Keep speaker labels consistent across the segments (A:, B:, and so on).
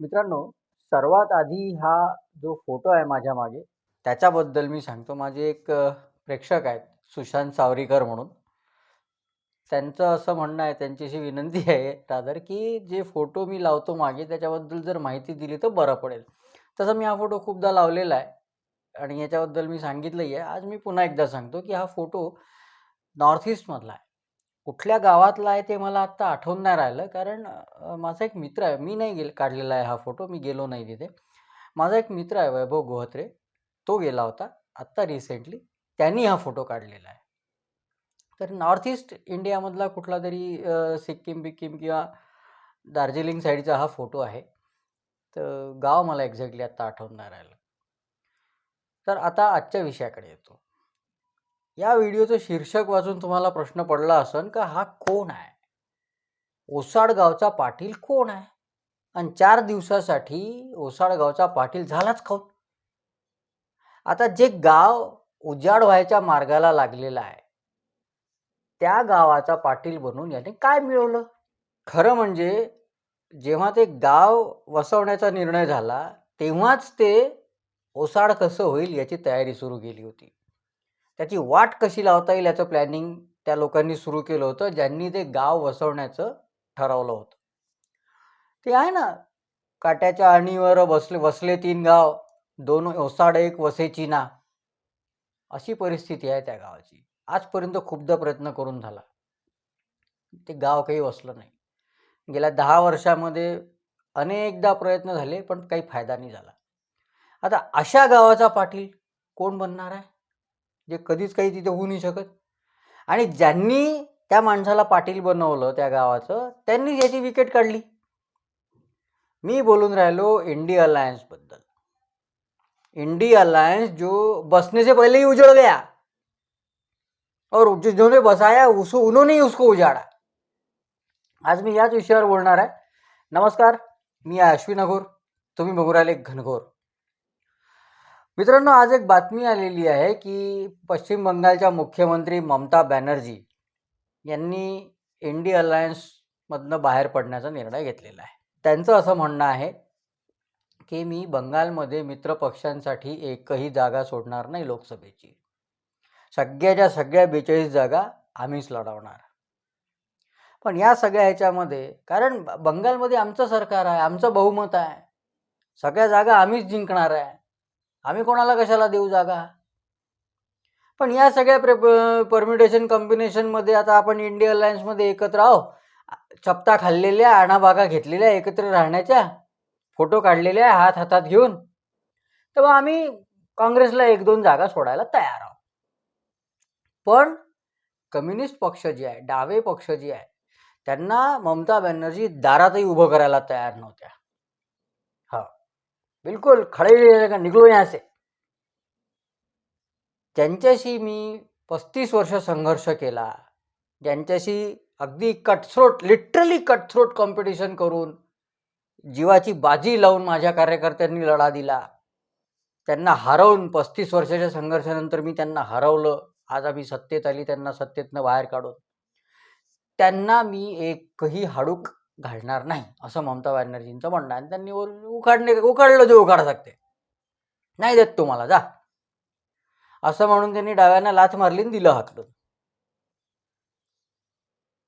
A: मित्रांनो, सर्वात आधी हा जो फोटो आहे माझ्या मागे, त्याच्याबद्दल मी सांगतो. माझे एक प्रेक्षक आहेत सुशांत सावरीकर म्हणून. त्यांचं असं म्हणणं आहे, त्यांची अशी विनंती आहे रादर, की जे फोटो मी लावतो मागे त्याच्याबद्दल जर माहिती दिली तर बरं पडेल. तसं मी हा फोटो खूपदा लावलेला आहे आणि याच्याबद्दल मी सांगितलंही आहे. आज मी पुन्हा एकदा सांगतो, की हा फोटो नॉर्थ ईस्टमधला आहे. कुठल्या गावातला आहे ते मला आत्ता आठवून नाही राहिलं. कारण माझा एक मित्र आहे. मी नाही गेल काढलेला आहे हा फोटो. मी गेलो नाही तिथे. माझा एक मित्र आहे वैभव गोहत्रे. तो गेला होता आत्ता रिसेंटली. त्यांनी हा फोटो काढलेला आहे. तर नॉर्थ ईस्ट इंडियामधला कुठला तरी सिक्कीम-बिक्कीम किंवा दार्जिलिंग साईडचा हा फोटो आहे. तर गाव मला एक्झॅक्टली आत्ता आठवून नाही राहिलं. तर आता आजच्या विषयाकडे येतो. या व्हिडिओचं शीर्षक वाचून तुम्हाला प्रश्न पडला असेल, का हा कोण आहे? ओसाड गावचा पाटील कोण आहे? आणि चार दिवसासाठी ओसाड गावचा पाटील झालाच कोण? आता जे गाव उजाड व्हायच्या मार्गाला लागलेलं आहे, त्या गावाचा पाटील बनून याने काय मिळवलं? खरं म्हणजे जेव्हा ते गाव वसवण्याचा निर्णय झाला, तेव्हाच ते ओसाड कसं होईल याची तयारी सुरू केली होती. त्याची वाट कशी लावता येईल याचं प्लॅनिंग त्या लोकांनी सुरू केलं होतं, ज्यांनी ते गाव वसवण्याचं ठरवलं होतं. ते आहे ना, काट्याच्या आणीवर बसले वसले तीन गाव, दोन ओसाड एक वसे ना अशी परिस्थिती आहे त्या गावाची. आजपर्यंत खूपदा प्रयत्न करून झाला. ते गाव काही वसलं नाही. गेल्या दहा वर्षामध्ये अनेकदा प्रयत्न झाले, पण काही फायदा नाही झाला. आता अशा गावाचा पाटील कोण बनणार आहे? जे कधीच काही तिथे होऊ नाही शकत. आणि ज्यांनी त्या माणसाला पाटील बनवलं त्या गावाचं, त्यांनी याची विकेट काढली. मी बोलून राहिलो इंडी अलायन्सबद्दल. इंडी अलायन्स जो बसने से पहले ही उजड़ गया और जिन्होंने बसाया उसो उन्होंने ही उसको उजाड़ा. आज मी याच विषयावर बोलणार आहे. नमस्कार, मी आहे अश्विन अघोर. तुम्ही बघू राहिले घनघोर. मित्रांनो, आज एक बातमी आलेली आहे, की पश्चिम बंगालच्या मुख्यमंत्री ममता बॅनर्जी यांनी इंडी अलायन्समधनं बाहेर पडण्याचा निर्णय घेतलेला आहे. त्यांचं असं म्हणणं आहे, की मी बंगालमध्ये मित्रपक्षांसाठी एकही जागा सोडणार नाही लोकसभेची. सगळ्याच्या सगळ्या 42 जागा आम्हीच लढवणार. पण या सगळ्या ह्याच्यामध्ये कारण ब बंगालमध्ये आमचं सरकार आहे, आमचं बहुमत आहे. सगळ्या जागा आम्हीच जिंकणार आहे. आम्ही कोणाला कशाला देऊ जागा? पण या सगळ्या प्रे परम्युटेशन कॉम्बिनेशनमध्ये आता आपण इंडिया अलायन्समध्ये एकत्र आहो चपता खाल्लेल्या, आणाभागा घेतलेल्या, एकत्र राहण्याच्या, फोटो काढलेल्या हात हातात घेऊन. तर मग आम्ही काँग्रेसला 1-2 जागा सोडायला तयार आहोत. पण कम्युनिस्ट पक्ष जे आहे, डावे पक्ष जे आहे, त्यांना ममता बॅनर्जी दारातही उभं करायला तयार नव्हत्या. हां. बिलकुल खड़े निघलो यहाँ असे ज्यांच्याशी मी 35 वर्ष संघर्ष केला, ज्यांच्याशी अगदी कटथ्रोट लिटरली कटथ्रोट कॉम्पिटिशन करून जीवाची बाजी लावून माझ्या कार्यकर्त्यांनी लढा दिला. त्यांना हरवून 35 वर्षाच्या संघर्षानंतर मी त्यांना हरवलं. आज आम्ही सत्तेत आली त्यांना सत्तेतनं बाहेर काढून. त्यांना मी एकही हाडूक घालणार नाही, असं ममता बॅनर्जींचं म्हणणं आणि त्यांनी उखाडणे उखाडलं जे उखाड सकते. नाही देत तुम्हाला जा. असं म्हणून त्यांनी डाव्यांना लाथ मारली आणि दिलं हाकलून.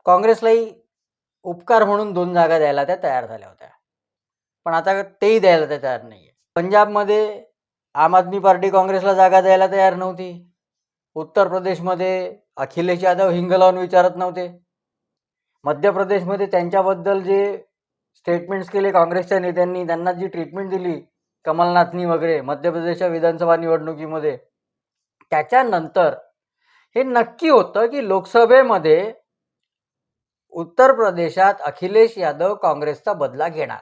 A: काँग्रेसलाही उपकार म्हणून दोन जागा द्यायला त्या तयार झाल्या होत्या. पण आता तेही द्यायला त्या तयार नाहीये. पंजाबमध्ये आम आदमी पार्टी काँग्रेसला जागा द्यायला तयार नव्हती. उत्तर प्रदेशमध्ये अखिलेश यादव हिंग लावून विचारत नव्हते. मध्य प्रदेशमध्ये त्यांच्याबद्दल जे स्टेटमेंट्स केले काँग्रेसच्या नेत्यांनी, त्यांना जी ट्रीटमेंट दिली कमलनाथनी वगैरे मध्य प्रदेशच्या विधानसभा निवडणुकीमध्ये, त्याच्यानंतर हे नक्की होतं, की लोकसभेमध्ये उत्तर प्रदेशात अखिलेश यादव काँग्रेसचा बदला घेणार.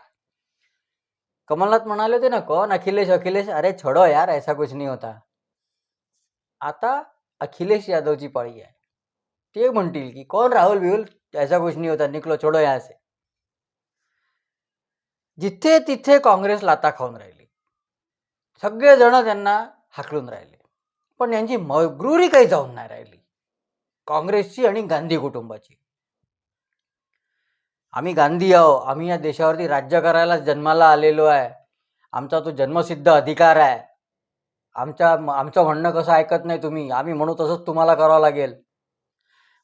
A: कमलनाथ म्हणाले होते ना, कोण अखिलेश अखिलेश? अरे छोडो यार ऐसा कुछ नाही होता." आता अखिलेश यादवची पाळी आहे. ते म्हणतील, की कोण राहुल-बिहुल? ऐसा कुछ नाही होता. निकलो छोडो यहाँ जिथे-तिथे काँग्रेस लाता खाऊन राहिली. सगळेजण त्यांना हाकलून राहिले. पण यांची मग्रुरी काही जाऊन नाही राहिली. काँग्रेसची आणि गांधी कुटुंबाची. आम्ही गांधी आहो आम्ही या देशावरती राज्य करायला जन्माला आलेलो आहे आमचा तो जन्मसिद्ध अधिकार आहे आमच्या आमचं म्हणणं कसं ऐकत नाही तुम्ही आम्ही म्हणू तसंच तुम्हाला करावं लागेल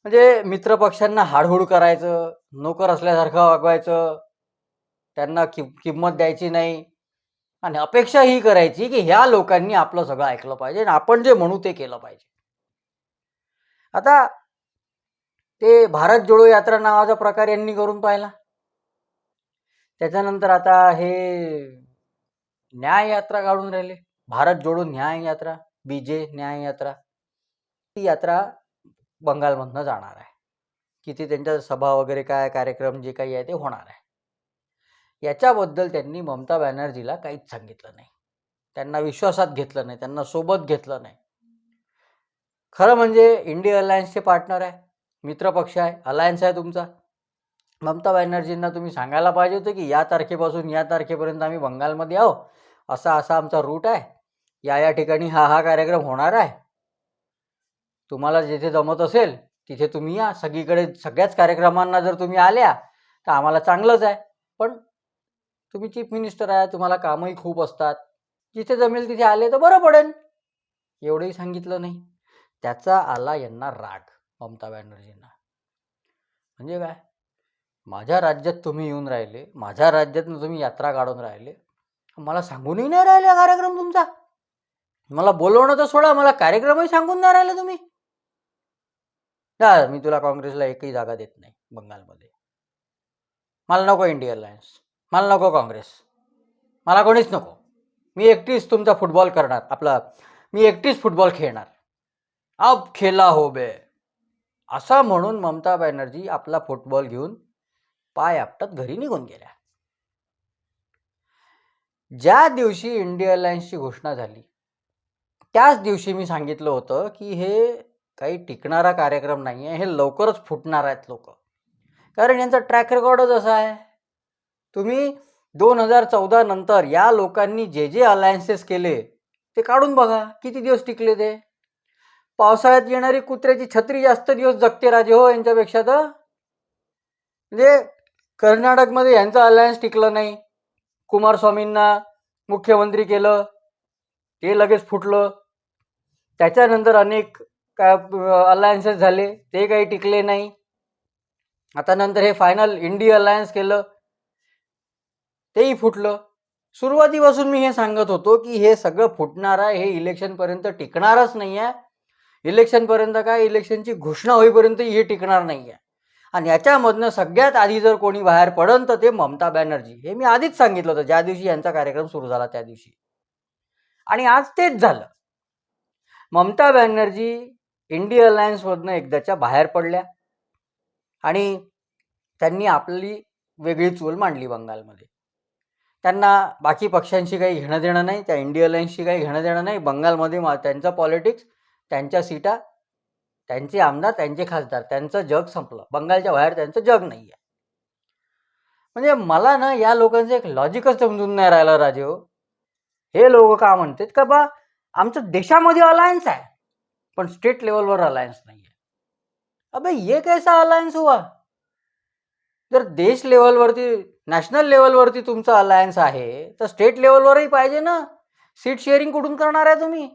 A: म्हणजे मित्रपक्षांना हाडहूड करायचं नोकर असल्यासारखं वागवायचं त्यांना कि किंमत द्यायची नाही. आणि अपेक्षा ही करायची की ह्या लोकांनी आपलं सगळं ऐकलं पाहिजे आणि आपण जे म्हणू ते केलं पाहिजे. आता ते भारत जोडो यात्रा नावाचा प्रकार यांनी करून पाहिला. त्याच्यानंतर आता हे न्याय यात्रा काढून राहिले. भारत जोडो न्याय यात्रा बीजे न्याय यात्रा. ती यात्रा बंगालमधनं जाणार आहे. किती त्यांच्या सभा वगैरे काय कार्यक्रम जे काही आहे ते होणार आहे. याच्याबद्दल त्यांनी ममता बॅनर्जीला काहीच सांगितलं नाही. त्यांना विश्वासात घेतलं नाही त्यांना सोबत घेतलं नाही. खरं म्हणजे इंडिया अलायन्सचे पार्टनर आहे मित्रपक्ष आहे अलायन्स आहे तुमचा. ममता बॅनर्जींना तुम्ही सांगायला पाहिजे होतं की या तारखेपासून या तारखेपर्यंत आम्ही बंगालमध्ये आहो असा असा आमचा रूट आहे. या या ठिकाणी हा हा कार्यक्रम होणार आहे. तुम्हाला जिथे जमत असेल तिथे तुम्ही या. सगळीकडे सगळ्याच कार्यक्रमांना जर तुम्ही आल्या तर आम्हाला चांगलंच आहे. पण तुम्ही चीफ मिनिस्टर आहे तुम्हाला कामही खूप असतात. जिथे जमेल तिथे आले तर बरं पडेल. एवढंही सांगितलं नाही. त्याचा आला यांना राग ममता बॅनर्जींना. म्हणजे काय? माझ्या राज्यात तुम्ही येऊन राहिले माझ्या राज्यातनं तुम्ही यात्रा काढून राहिले. मला सांगूनही नाही राहिले कार्यक्रम तुमचा. मला बोलवणं तर सोडा मला कार्यक्रमही सांगून नाही राहिले तुम्ही. मी तुला काँग्रेसला एकही जागा देत नाही बंगालमध्ये. मला नको इंडिया अलायन्स. मला नको काँग्रेस. मला कोणीच नको. मी एकटीच तुमचा फुटबॉल करणार. आपला मी एकटीच फुटबॉल खेळणार. अब खेला हो बे. असा म्हणून ममता बॅनर्जी आपला फुटबॉल घेऊन पाय आपटत घरी निघून गेल्या. ज्या दिवशी इंडिया अलायन्सची घोषणा झाली त्याच दिवशी मी सांगितलं होतं की हे काही टिकणारा कार्यक्रम नाही आहे हे लवकरच फुटणार आहेत लोक. कारण यांचा ट्रॅक रेकॉर्डच असा आहे. तुम्ही दोन हजार चौदा नंतर या लोकांनी जे जे अलायन्सेस केले ते काढून बघा किती दिवस टिकले ते? पावसाळ्यात येणारी कुत्र्याची छत्री जास्त दिवस जगते राजे हो यांच्यापेक्षा तर? म्हणजे कर्नाटकमध्ये यांचं अलायन्स टिकलं नाही. कुमारस्वामींना मुख्यमंत्री केलं ते लगेच फुटलं. त्याच्यानंतर अनेक काय अलायन्सेस झाले ते काही टिकले नाही. आता नंतर हे फायनल इंडिया अलायन्स केलं. तेही फुटलं. सुरुवातीपासून मी हे सांगत होतो की हे सगळं फुटणार आहे हे इलेक्शनपर्यंत टिकणारच नाही आहे इलेक्शनपर्यंत काय? इलेक्शनची घोषणा होईपर्यंत हे टिकणार नाही आहे आणि याच्यामधनं सगळ्यात आधी जर कोणी बाहेर पडन तर ते ममता बॅनर्जी. हे मी आधीच सांगितलं होतं ज्या दिवशी यांचा कार्यक्रम सुरू झाला त्या दिवशी. आणि आज तेच झालं. ममता बॅनर्जी इंडिया अलायन्समधनं एकदाच्या बाहेर पडल्या. आणि त्यांनी आपली वेगळी चूल मांडली बंगालमध्ये. त्यांना बाकी पक्षांशी काही घेणं देणं नाही त्या इंडिया अलायन्सशी काही घेणं देणं नाही बंगालमध्ये मा त्यांचं पॉलिटिक्स त्यांच्या सीटा त्यांचे आमदार त्यांचे खासदार त्यांचं जग संपलं. बंगालच्या बाहेर त्यांचं जग नाही आहे म्हणजे मला ना या लोकांचं एक लॉजिकच समजून नाही राहिलं राजे हो. हे. लोक का म्हणतात का बा आमचं देशामध्ये अलायन्स आहे पण स्टेट लेवलवर अलायन्स नाही आहे अबे ये कैसा अलायन्स हुआ? जर देश लेवलवरती नॅशनल लेवलवरती तुमचा अलायन्स आहे तर स्टेट लेवलवरही पाहिजे ना. सीट शेअरिंग कुठून करणार आहे तुम्ही?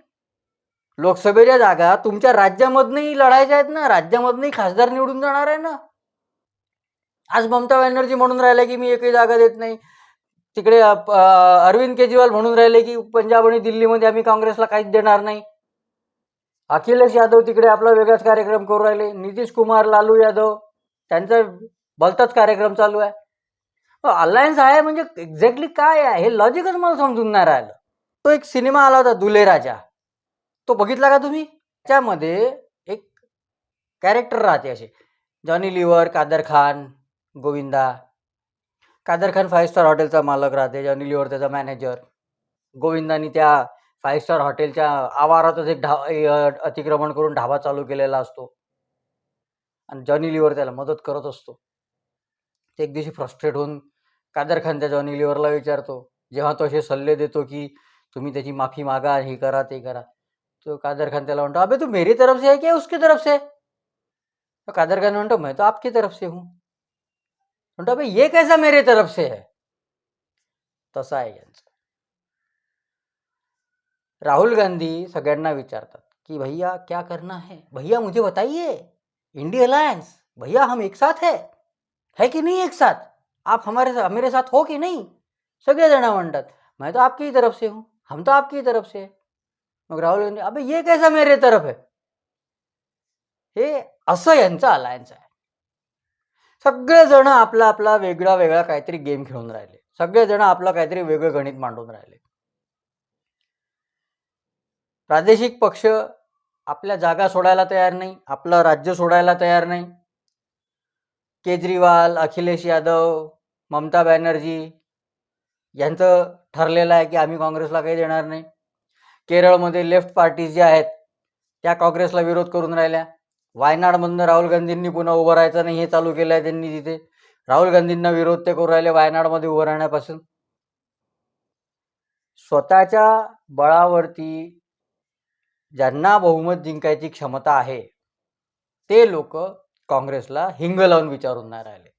A: लोकसभेच्या जागा तुमच्या राज्यामधनंही लढायच्या आहेत ना. राज्यामधनंही खासदार निवडून जाणार आहे ना. आज ममता बॅनर्जी म्हणून राहिल्या की मी एकही जागा देत नाही. तिकडे अरविंद केजरीवाल म्हणून राहिले की पंजाब आणि दिल्लीमध्ये आम्ही काँग्रेसला काहीच देणार नाही. अखिलेश यादव तिकडे आपला वेगळाच कार्यक्रम करू राहिले. नितीश कुमार लालू यादव त्यांचा भलताच कार्यक्रम चालू आहे. हो, अलायन्स आहे म्हणजे एक्झॅक्टली काय आहे? हे लॉजिकच मला समजून नाही राहिलं. तो एक सिनेमा आला होता दुले राजा. तो बघितला का तुम्ही? त्यामध्ये एक कॅरेक्टर राहते असे. जॉनी लिव्हर कादर खान गोविंदा. कादर खान फाईव्ह स्टार हॉटेलचा मालक राहते जॉनी लिव्हर त्याचा मॅनेजर गोविंदानी त्या फाईव्ह स्टार हॉटेलच्या आवारातच एक ढा अतिक्रमण करून ढाबा चालू केलेला असतो. आणि जॉनी लिव्हर त्याला मदत करत असतो. ते एक दिवशी फ्रस्ट्रेट होऊन कादर खान त्या जॉनी लिव्हरला विचारतो जेव्हा तो असे सल्ले देतो की तुम्ही त्याची माफी मागा हे करा ते करा. तो कादर खान त्याला म्हणतो अबे तू मेरी तरफ से है क्या उसकी तरफ से? तो कादर खान म्हणतो मैं तो आपकी तरफ से हूँ. म्हणतो अबे ये कैसा मेरे तरफ से है? तसा आहे यांचं. राहुल गांधी सगळ्यांना विचारतात की भैया क्या करना है? भैया मुझे बताइए. इंडी अलायंस भैया हम एक साथ है. है की नहीं एक साथ? आप हमारे साथ मेरे साथ हो की नहीं? सगळे जण म्हणतात मैं तो आपकी ही तरफ से हूं। हम तो आपकी ही तरफ से मग राहुल गांधी अबे ये कैसा मेरे तरफ है? हे असं यांचा अलायन्स आहे. सगळेजण आपला आपला वेगळा वेगळा काहीतरी गेम खेळून राहिले. सगळेजण आपलं काहीतरी वेगळं गणित मांडून राहिले. प्रादेशिक पक्ष आपल्या जागा सोडायला तयार नाही. आपलं राज्य सोडायला तयार नाही. केजरीवाल अखिलेश यादव ममता बॅनर्जी यांचं ठरलेलं आहे की आम्ही काँग्रेसला काही देणार नाही. केरळमध्ये लेफ्ट पार्टीज ज्या आहेत त्या काँग्रेसला विरोध करून राहिल्या. वायनाडमधनं राहुल गांधींनी पुन्हा उभं राहायचं नाही हे चालू केलं आहे त्यांनी तिथे. राहुल गांधींना विरोध ते करू राहिले वायनाडमध्ये उभं राहण्यापासून. स्वतःच्या बळावरती ज्यांना बहुमत जिंकायची क्षमता आहे ते लोक काँग्रेसला हिंग लावून विचारून नाही राहिले.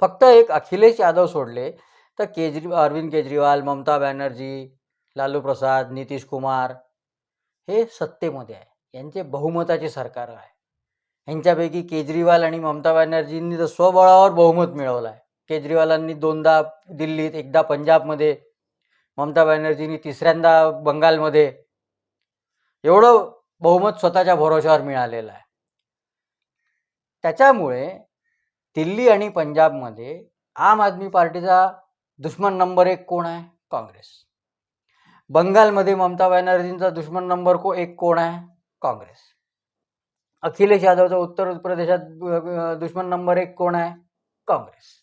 A: फक्त एक अखिलेश यादव सोडले तर केजरी अरविंद केजरीवाल ममता बॅनर्जी लालू प्रसाद नितीश कुमार हे सत्तेमध्ये आहे. यांचे बहुमताचे सरकार आहे. यांच्यापैकी केजरीवाल आणि ममता बॅनर्जींनी तर स्वबळावर बहुमत मिळवलं आहे. केजरीवालांनी दोनदा दिल्लीत एकदा पंजाबमध्ये ममता बॅनर्जींनी तिसऱ्यांदा बंगालमध्ये. एवढं बहुमत स्वतःच्या भरोशावर मिळालेलं आहे. त्याच्यामुळे दिल्ली आणि पंजाबमध्ये आम आदमी पार्टीचा दुश्मन नंबर एक कोण आहे? काँग्रेस. बंगालमध्ये ममता बॅनर्जींचा दुश्मन नंबर को एक कोण आहे? काँग्रेस. अखिलेश यादवचा उत्तर प्रदेशात दुश्मन नंबर एक कोण आहे? काँग्रेस.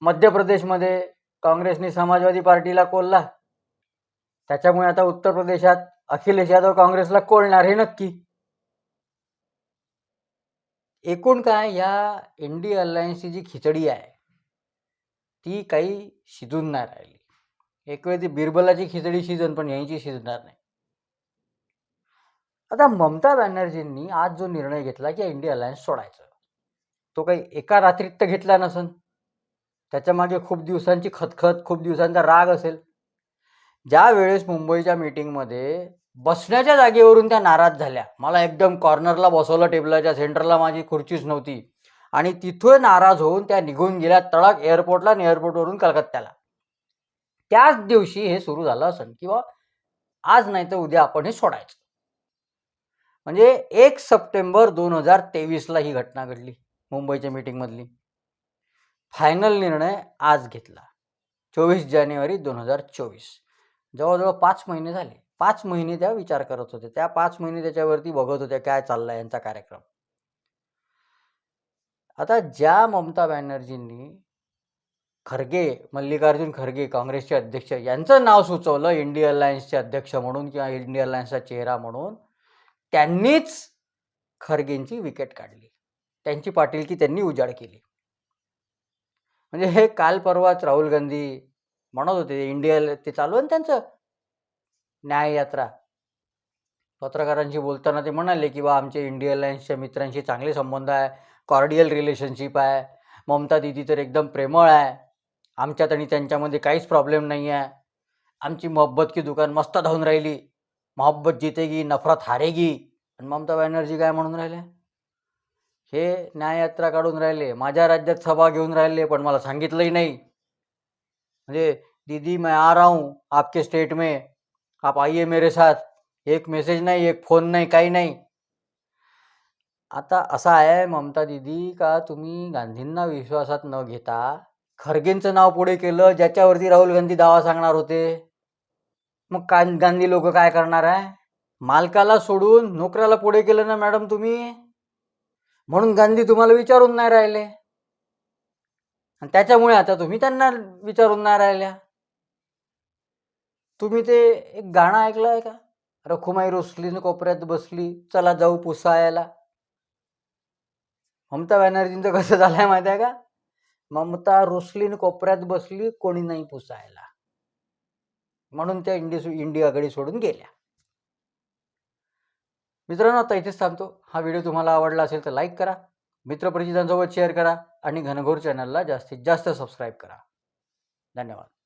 A: मध्य प्रदेशमध्ये काँग्रेसने समाजवादी पार्टीला कोलला त्याच्यामुळे आता उत्तर प्रदेशात अखिलेश यादव काँग्रेसला कोलणार हे नक्की. एकूण काय या डी अलायन्सची जी खिचडी आहे ती काही शिजून नाही राहिली. एक वेळ ती बिरबलाची खिचडी शिजन पण यांची शिजणार नाही. आता ममता बॅनर्जींनी आज जो निर्णय घेतला की इंडिया अलायन्स सोडायचं तो काही एका रात्रीत तर घेतला नसन. त्याच्यामागे खूप दिवसांची खतखत खूप दिवसांचा राग असेल. ज्या वेळेस मुंबईच्या मीटिंगमध्ये बसण्याच्या जागेवरून त्या नाराज झाल्या. मला एकदम कॉर्नरला बसवलं टेबलाच्या सेंटरला माझी खुर्चीच नव्हती. आणि तिथं नाराज होऊन त्या निघून गेल्या तळक एअरपोर्टला आणि एअरपोर्टवरून कलकत्त्याला. त्याच दिवशी हे सुरू झालं असेल किंवा आज नाही तर उद्या आपण हे सोडायचं. म्हणजे एक सप्टेंबर दोन हजार तेवीसला ही घटना घडली मुंबईच्या मीटिंगमधली. फायनल निर्णय आज घेतला. चोवीस जानेवारी दोन हजार चोवीस. जवळजवळ पाच महिने झाले. पाच महिने त्या विचार करत होत्या त्या पाच महिने त्याच्यावरती बघत होत्या काय चाललाय यांचा कार्यक्रम? आता ज्या ममता बॅनर्जींनी खरगे मल्लिकार्जुन खरगे काँग्रेसचे अध्यक्ष यांचं नाव सुचवलं इंडिया अलायन्सचे अध्यक्ष म्हणून किंवा इंडिया अलायन्सचा चेहरा म्हणून त्यांनीच खरगेंची विकेट काढली. त्यांची पाटीलकी त्यांनी उजाड केली. म्हणजे हे काल परवाच राहुल गांधी म्हणत होते इंडिया ते चालू आहे ना त्यांचं? न्याययात्रा पत्रकारांशी बोलताना ते म्हणाले की बा आमचे इंडिया लाईन्सच्या मित्रांशी चांगले संबंध आहे कॉर्डियल रिलेशनशिप आहे ममता दिदी तर एकदम प्रेमळ आहे आमच्यात आणि त्यांच्यामध्ये काहीच प्रॉब्लेम नाही आहे आमची मोहब्बत की दुकान मस्त धावून राहिली. मोहब्बत जितेगी नफरत हारेगी. आणि ममता बॅनर्जी काय म्हणून राहिले? हे न्याययात्रा काढून राहिले. माझ्या राज्यात सभा घेऊन राहिले पण मला सांगितलंही नाही. म्हणजे दीदी मैं आ रहा हूँ आपके स्टेट में. आप आइए मेरे साथ। एक मेसेज नाही एक फोन नाही काही नाही। आता असं आहे ममता दीदी का तुम्ही गांधींना विश्वासात न घेता खरगेंचं नाव पुढे केलं ज्याच्यावरती राहुल गांधी दावा सांगणार होते. मग का गांधी लोक काय करणार आहे? मालकाला सोडून नोकऱ्याला पुढे केलं ना मॅडम तुम्ही? म्हणून गांधी तुम्हाला विचारून नाही राहिले. आणि त्याच्यामुळे आता तुम्ही त्यांना विचारून नाही राहिल्या. तुम्ही ते एक गाणं ऐकलं आहे का? रखुमाई रोसली कोपऱ्यात बसली चला जाऊ पुसायला. ममता बॅनर्जींचं कसं झालंय माहिती आहे का? ममता रुसलीन कोपऱ्यात बसली कोणी नाही पुसायला. म्हणून त्या इंडिया इंडियाकडे सोडून गेल्या. मित्रांनो आता इथेच थांबतो. हा व्हिडिओ तुम्हाला आवडला असेल तर लाईक करा मित्रपरिचितांसोबत शेअर करा आणि घनघोर चॅनलला जास्तीत जास्त सबस्क्राईब करा. धन्यवाद.